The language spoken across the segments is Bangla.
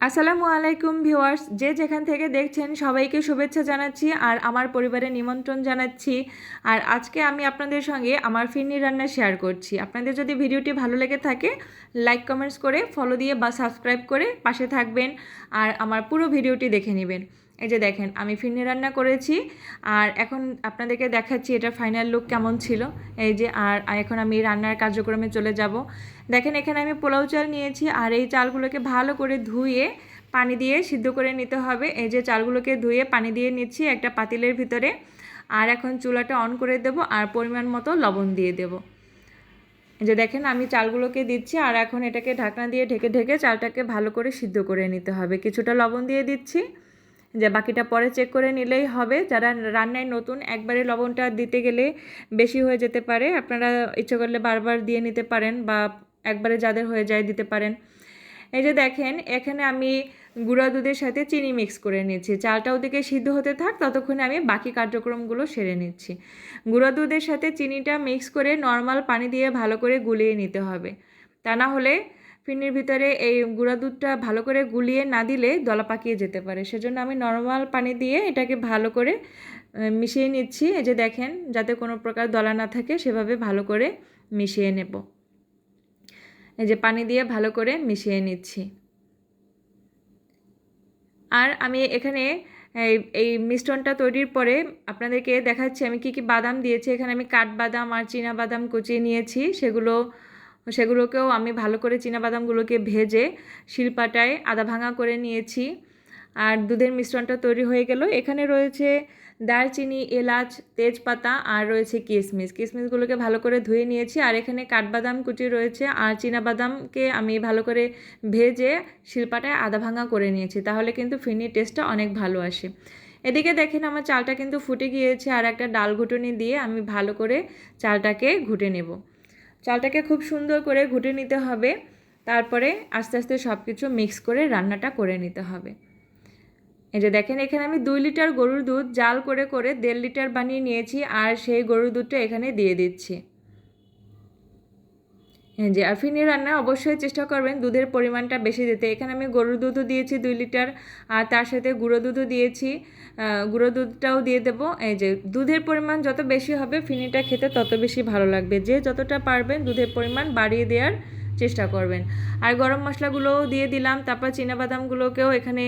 আসসালামু আলাইকুম ভিউয়ার্স, যে যেখান থেকে দেখছেন সবাইকে শুভেচ্ছা জানাচ্ছি আর আমার পরিবারে নিমন্ত্রণ জানাচ্ছি। আর আজকে আমি আপনাদের সঙ্গে আমার ফিরনি রান্না শেয়ার করছি। আপনাদের যদি ভিডিওটি ভালো লেগে থাকে লাইক কমেন্টস করে ফলো দিয়ে বা সাবস্ক্রাইব করে পাশে থাকবেন আর আমার পুরো ভিডিওটি দেখে নেবেন। এই যে দেখেন, আমি ফিরনি রান্না করেছি, আর এখন আপনাদেরকে দেখাচ্ছি এটা ফাইনাল লুক কেমন ছিল। এই যে, আর এখন আমি রান্নার কার্যক্রমে চলে যাব। দেখেন, এখানে আমি পোলাও চাল নিয়েছি, আর এই চালগুলোকে ভালো করে ধুয়ে পানি দিয়ে সিদ্ধ করে নিতে হবে। এই যে, চালগুলোকে ধুয়ে পানি দিয়ে নিচ্ছি একটা পাতিলের ভিতরে, আর এখন চুলাটা অন করে দেব, আর পরিমাণ মতো লবণ দিয়ে দেব। যে দেখেন, আমি চালগুলোকে দিচ্ছি, আর এখন এটাকে ঢাকনা দিয়ে ঢেকে ঢেকে চালটাকে ভালো করে সিদ্ধ করে নিতে হবে। কিছুটা লবণ দিয়ে দিচ্ছি। যে বাকিটা পরে চেক করে নিলেই হবে। যারা রান্নায় নতুন, একবারে লবণটা দিতে গেলে বেশি হয়ে যেতে পারে। আপনারা ইচ্ছে করলে বারবার দিয়ে নিতে পারেন বা একবারে যাদের হয়ে যায় দিতে পারেন। এই যে দেখেন, এখানে আমি গুঁড়া দুধের সাথে চিনি মিক্স করে নিচ্ছি। চালটা ওদিকে সিদ্ধ হতে থাক, ততক্ষণে আমি বাকি কার্যক্রমগুলো সেরে নিচ্ছি। গুঁড়া দুধের সাথে চিনিটা মিক্স করে নর্মাল পানি দিয়ে ভালো করে গুলিয়ে নিতে হবে। তা না হলে ফিরনির ভিতরে এই গুঁড়া দুধটা ভালো করে গুলিয়ে না দিলে দলা পাকিয়ে যেতে পারে। সেজন্য আমি নর্মাল পানি দিয়ে এটাকে ভালো করে মিশিয়ে নিচ্ছি। এই যে দেখেন, যাতে কোনো প্রকার দলা না থাকে, সেভাবে ভালো করে মিশিয়ে নেব। এই যে পানি দিয়ে ভালো করে মিশিয়ে নিচ্ছি। আর আমি এখানে এই মিশ্রণটা তৈরির পরে আপনাদেরকে দেখাচ্ছি আমি কি কি বাদাম দিয়েছি। এখানে আমি কাঠবাদাম আর চীনা বাদাম কুচিয়ে নিয়েছি। সেগুলো সেগুলোকেও আমি ভালো করে বাদামগুলোকে ভেজে শিলপাটায় আদা ভাঙা করে নিয়েছি। আর দুধের মিশ্রণটা তৈরি হয়ে গেল। এখানে রয়েছে দারচিনি, এলাচ, তেজপাতা আর রয়েছে কিশমিশ কিশমিশগুলোকে ভালো করে ধুয়ে নিয়েছি। আর এখানে কাঠবাদাম কুচি রয়েছে। আর বাদামকে আমি ভালো করে ভেজে শিলপাটায় আদা ভাঙা করে নিয়েছি। তাহলে কিন্তু ফিরনির টেস্টটা অনেক ভালো আসে। এদিকে দেখেন আমার চালটা কিন্তু ফুটে গিয়েছে। আর একটা ডাল ঘুটনি দিয়ে আমি ভালো করে চালটাকে ঘুটে নেব। চালটাকে খুব সুন্দর করে ঘুটে নিতে হবে। তারপরে আস্তে আস্তে সব কিছু মিক্স করে রান্নাটা করে নিতে হবে। এই যে দেখেন, এখানে আমি দুই লিটার গরুর দুধ জাল করে করে দেড় লিটার বানিয়ে নিয়েছি আর সেই গরুর দুধটা এখানে দিয়ে দিচ্ছি। হ্যাঁ যে আর ফিনি রান্না অবশ্যই চেষ্টা করবেন, দুধের পরিমাণটা বেশি দিতে। এখানে আমি গরুর দুধও দিয়েছি দুই লিটার, আর তার সাথে গুঁড়ো দুধও দিয়েছি। গুঁড়ো দুধটাও দিয়ে দেবো। এই যে দুধের পরিমাণ যত বেশি হবে ফিনিটা খেতে তত বেশি ভালো লাগবে। যে যতটা পারবেন দুধের পরিমাণ বাড়িয়ে দেওয়ার চেষ্টা করবেন। আর গরম মশলাগুলোও দিয়ে দিলাম, তারপর বাদামগুলোকেও এখানে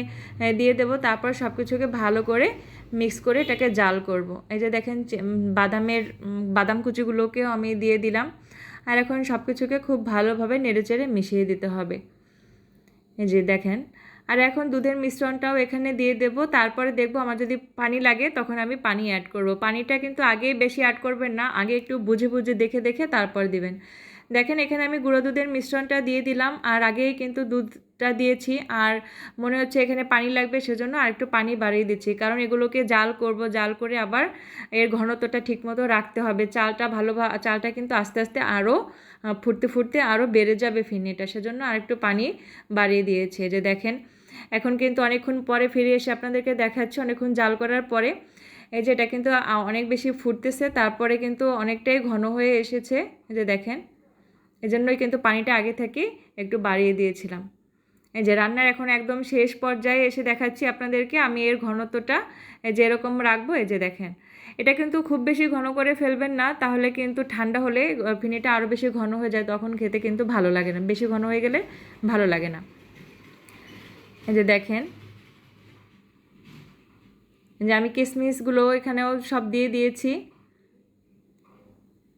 দিয়ে দেবো। তারপর সব কিছুকে ভালো করে মিক্স করে এটাকে জাল করব। এই যে দেখেন বাদামের বাদাম কুচিগুলোকেও আমি দিয়ে দিলাম। আর এখন সব কিছুকে খুব ভালোভাবে নেড়েচেড়ে মিশিয়ে দিতে হবে। এই যে দেখেন, আর এখন দুধের মিশ্রণটাও এখানে দিয়ে দেব। তারপরে দেখব আমার যদি পানি লাগে তখন আমি পানি অ্যাড করব। পানিটা কিন্তু আগেই বেশি অ্যাড করবেন না, আগে একটু বুঝে বুঝে দেখে দেখে তারপর দিবেন। দেখেন এখানে আমি গুঁড়ো দুধের মিশ্রণটা দিয়ে দিলাম, আর আগেই কিন্তু দুধটা দিয়েছি। আর মনে হচ্ছে এখানে পানি লাগবে সেজন্য আর একটু পানি বাড়িয়ে দিচ্ছি। কারণ এগুলোকে জাল করব, জাল করে আবার এর ঘনত্বটা ঠিকমতো রাখতে হবে। চালটা ভালো চালটা কিন্তু আস্তে আস্তে আরও ফুটতে ফুটতে আরও বেড়ে যাবে ফিরনিটা। সেজন্য আর একটু পানি বাড়িয়ে দিয়েছে। যে দেখেন, এখন কিন্তু অনেকক্ষণ পরে ফিরে এসে আপনাদেরকে দেখাচ্ছি। অনেকক্ষণ জাল করার পরে এই যে এটা কিন্তু অনেক বেশি ফুটতেছে। তারপরে কিন্তু অনেকটাই ঘন হয়ে এসেছে। যে দেখেন, এজন্যই কিন্তু পানিটা আগে থেকে একটু বাড়িয়ে দিয়েছিলাম। এই যে রান্নার এখন একদম শেষ পর্যায়ে এসে দেখাচ্ছি আপনাদেরকে, আমি এর ঘনত্বটা যে এরকম রাখব, এই যে দেখেন। এটা কিন্তু খুব বেশি ঘন করে ফেলবেন না, তাহলে কিন্তু ঠান্ডা হলে ফিনিটা আরও বেশি ঘন হয়ে যায়, তখন খেতে কিন্তু ভালো লাগে না। বেশি ঘন হয়ে গেলে ভালো লাগে না। এই যে দেখেন। যে আমি কিশমিশগুলো এখানেও সব দিয়ে দিয়েছি।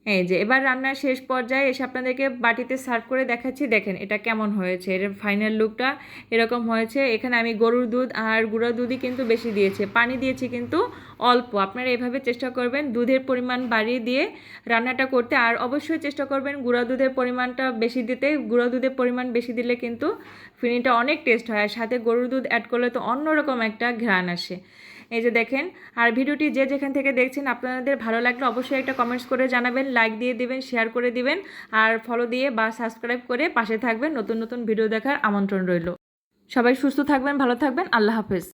এই যে, এবার রান্নার শেষ পর্যায়ে এসে আপনাদেরকে বাটিতে সার্ভ করে দেখাচ্ছি। দেখেন এটা কেমন হয়েছে, এর ফাইনাল লুকটা এরকম হয়েছে। এখানে আমি গরুর দুধ আর গুঁড়ো দুধই কিন্তু বেশি দিয়েছে, পানি দিয়েছি কিন্তু অল্প। আপনারা এভাবে চেষ্টা করবেন দুধের পরিমাণ বাড়িয়ে দিয়ে রান্নাটা করতে, আর অবশ্যই চেষ্টা করবেন গুঁড়া দুধের পরিমাণটা বেশি দিতে। গুঁড়ো দুধের পরিমাণ বেশি দিলে কিন্তু ফিনিটা অনেক টেস্ট হয়, আর সাথে গরুর দুধ অ্যাড করলে তো অন্যরকম একটা ঘ্রাণ আসে। এই যে দেখেন, আর ভিডিওটি যে যেখান থেকে দেখছেন আপনাদের ভালো লাগলে অবশ্যই একটা কমেন্টস করে জানাবেন লাইক দিয়ে দিবেন শেয়ার করে দিবেন, আর ফলো দিয়ে বা সাবস্ক্রাইব করে পাশে থাকবেন নতুন নতুন ভিডিও দেখার আমন্ত্রণ রইল। সবাই সুস্থ থাকবেন, ভালো থাকবেন, আল্লাহ হাফেজ।